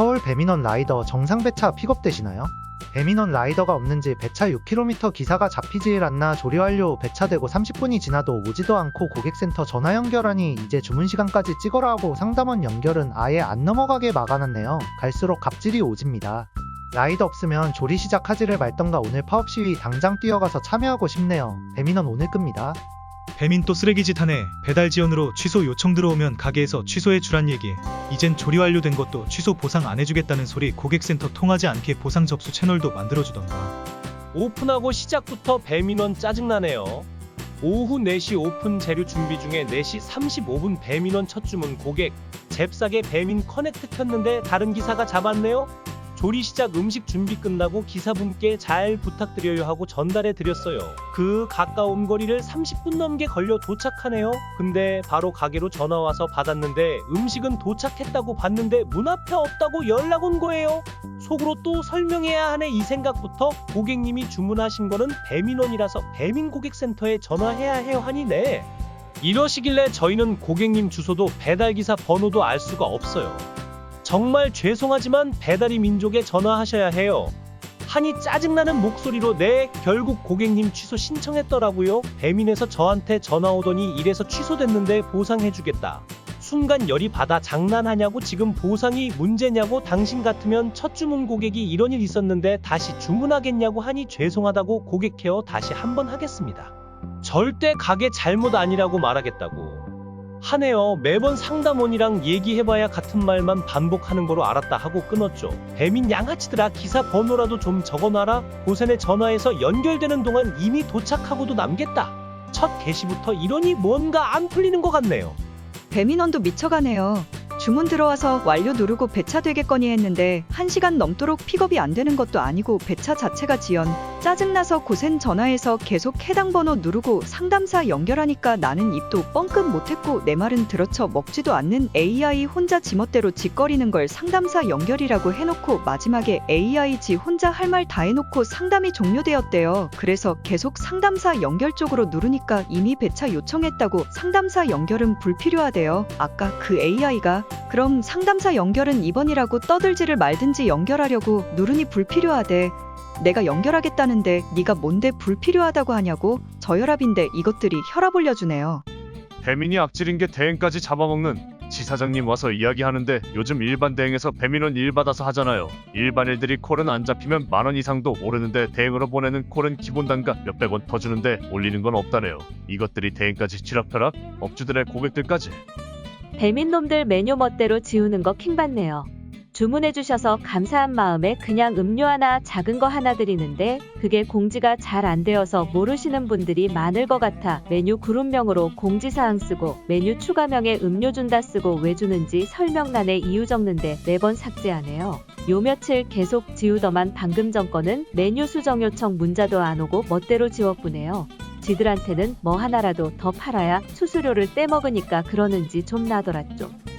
서울 배민원 라이더 정상 배차 픽업되시나요? 배민원 라이더가 없는지 배차 6km 기사가 잡히질 않나 조리 완료 배차되고 30분이 지나도 오지도 않고 고객센터 전화 연결하니 이제 주문 시간까지 찍어라 하고 상담원 연결은 아예 안 넘어가게 막아놨네요. 갈수록 갑질이 오집니다. 라이더 없으면 조리 시작하지를 말던가 오늘 파업 시위 당장 뛰어가서 참여하고 싶네요. 배민원 오늘 끕니다. 배민 또 쓰레기짓 하네. 배달 지연으로 취소 요청 들어오면 가게에서 취소해 주란 얘기. 이젠 조리 완료된 것도 취소 보상 안 해주겠다는 소리 고객센터 통하지 않게 보상 접수 채널도 만들어주던가. 오픈하고 시작부터 배민원 짜증나네요. 오후 4시 오픈 재료 준비 중에 4시 35분 배민원 첫 주문 고객 잽싸게 배민 커넥트 켰는데 다른 기사가 잡았네요. 조리 시작 음식 준비 끝나고 기사분께 잘 부탁드려요 하고 전달해 드렸어요. 그 가까운 거리를 30분 넘게 걸려 도착하네요. 근데 바로 가게로 전화 와서 받았는데 음식은 도착했다고 봤는데 문 앞에 없다고 연락 온 거예요. 속으로 또 설명해야 하네 이 생각부터 고객님이 주문하신 거는 배민원이라서 배민 고객센터에 전화해야 해요 하니 네. 이러시길래 저희는 고객님 주소도 배달기사 번호도 알 수가 없어요. 정말 죄송하지만 배달이 민족에 전화하셔야 해요. 하니 짜증나는 목소리로 네 결국 고객님 취소 신청했더라고요. 배민에서 저한테 전화 오더니 이래서 취소됐는데 보상해주겠다. 순간 열이 받아 장난하냐고 지금 보상이 문제냐고 당신 같으면 첫 주문 고객이 이런 일 있었는데 다시 주문하겠냐고 하니 죄송하다고 고객 케어 다시 한번 하겠습니다. 절대 가게 잘못 아니라고 말하겠다고. 하네요. 매번 상담원이랑 얘기해봐야 같은 말만 반복하는 거로 알았다 하고 끊었죠. 배민 양아치들아 기사 번호라도 좀 적어놔라. 고센에 전화해서 연결되는 동안 이미 도착하고도 남겠다. 첫 게시부터 이러니 뭔가 안 풀리는 것 같네요. 배민원도 미쳐가네요. 주문 들어와서 완료 누르고 배차 되겠거니 했는데 1시간 넘도록 픽업이 안 되는 것도 아니고 배차 자체가 지연. 짜증나서 고센 전화해서 계속 해당 번호 누르고 상담사 연결하니까 나는 입도 뻥끗 못했고 내 말은 들어쳐 먹지도 않는 AI 혼자 지멋대로 짓거리는 걸 상담사 연결이라고 해놓고 마지막에 AI 지 혼자 할 말 다 해놓고 상담이 종료되었대요. 그래서 계속 상담사 연결 쪽으로 누르니까 이미 배차 요청했다고 상담사 연결은 불필요하대요. 아까 그 AI가 그럼 상담사 연결은 2번이라고 떠들지를 말든지 연결하려고 누르니 불필요하대. 내가 연결하겠다는데 네가 뭔데 불필요하다고 하냐고 저혈압인데 이것들이 혈압 올려주네요. 배민이 악질인 게 대행까지 잡아먹는 지사장님 와서 이야기하는데 요즘 일반 대행에서 배민원 일 받아서 하잖아요. 일반인들이 콜은 안 잡히면 만 원 이상도 오르는데 대행으로 보내는 콜은 기본 단가 몇백 원 더 주는데 올리는 건 없다네요. 이것들이 대행까지 쥐락펴락 업주들의 고객들까지 배민놈들 메뉴 멋대로 지우는 거 킹받네요. 주문해주셔서 감사한 마음에 그냥 음료 하나 작은 거 하나 드리는데 그게 공지가 잘 안 되어서 모르시는 분들이 많을 것 같아 메뉴 그룹명으로 공지사항 쓰고 메뉴 추가명에 음료 준다 쓰고 왜 주는지 설명란에 이유 적는데 매번 삭제하네요. 요 며칠 계속 지우더만 방금 전 거는 메뉴 수정 요청 문자도 안 오고 멋대로 지웠구네요. 지들한테는 뭐 하나라도 더 팔아야 수수료를 떼먹으니까 그러는지 좀 나더라 좀.